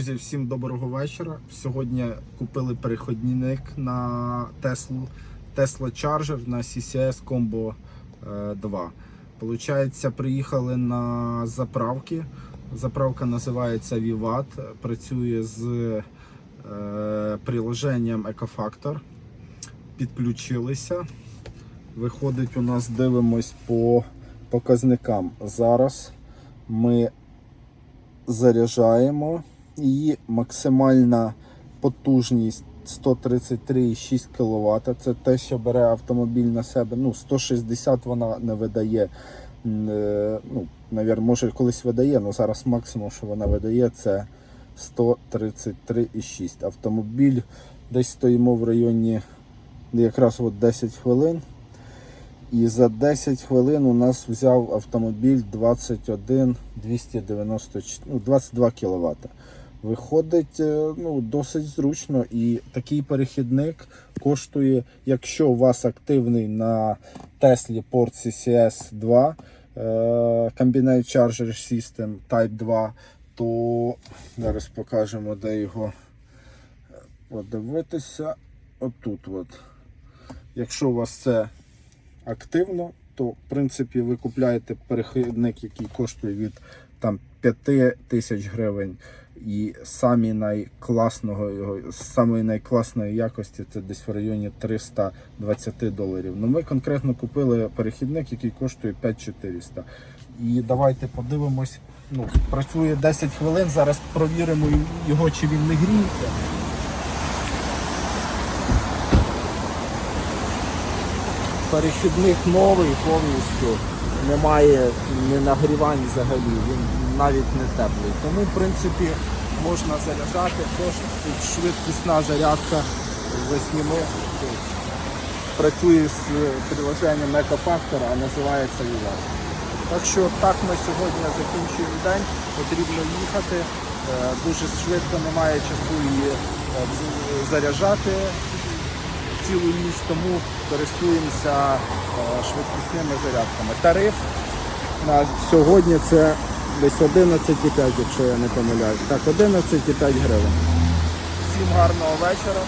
Друзі, всім доброго вечора. Сьогодні купили переходник на Теслу Tesla Charger на CCS Combo е, 2. Получається, приїхали на заправки. Заправка називається Vivat, працює з е, приложенням Ecofactor. Підключилися. Виходить, у нас дивимось по показникам. Зараз ми заряджаємо. Її максимальна потужність 133,6 кВт. Це те, що бере автомобіль на себе. Ну, 160 вона не видає. Е, Ну, навірно, може колись видає, але зараз максимум, що вона видає, це 133,6. Автомобіль десь стоїмо в районі якраз от 10 хвилин. І за 10 хвилин у нас взяв автомобіль 21 294, ну, 22 кВт. Виходить е, ну, досить зручно і такий перехідник коштує, якщо у вас активний на Теслі Port CCS 2 е, Combinate Charger System Type 2, то зараз покажемо, де його е, подивитися. Отут. От. Якщо у вас це активно, то в принципі ви купляєте перехідник, який коштує від там 5 тисяч гривень. І самі найкласного його, самої найкласної якості це десь в районі 320 доларів. Ну ми конкретно купили перехідник, який коштує 5400. І давайте подивимось. Ну, працює 10 хвилин. Зараз провіримо його, чи він не гріється. Перехідник новий повністю, немає не нагрівань взагалі, він навіть не теплий. Тому, в принципі, можна заряджати, тож швидкісна зарядка засніми. Працює з приложенням Екофактора, а називається Віла. Так що так ми сьогодні закінчуємо день, потрібно їхати. Е, Дуже швидко немає часу її е, заряджати цілу ніч, тому користуємося е, швидкісними зарядками. Тариф на сьогодні це десь 11,5, якщо я не помиляюсь. Так, 11,5 гривень. Всім гарного вечора.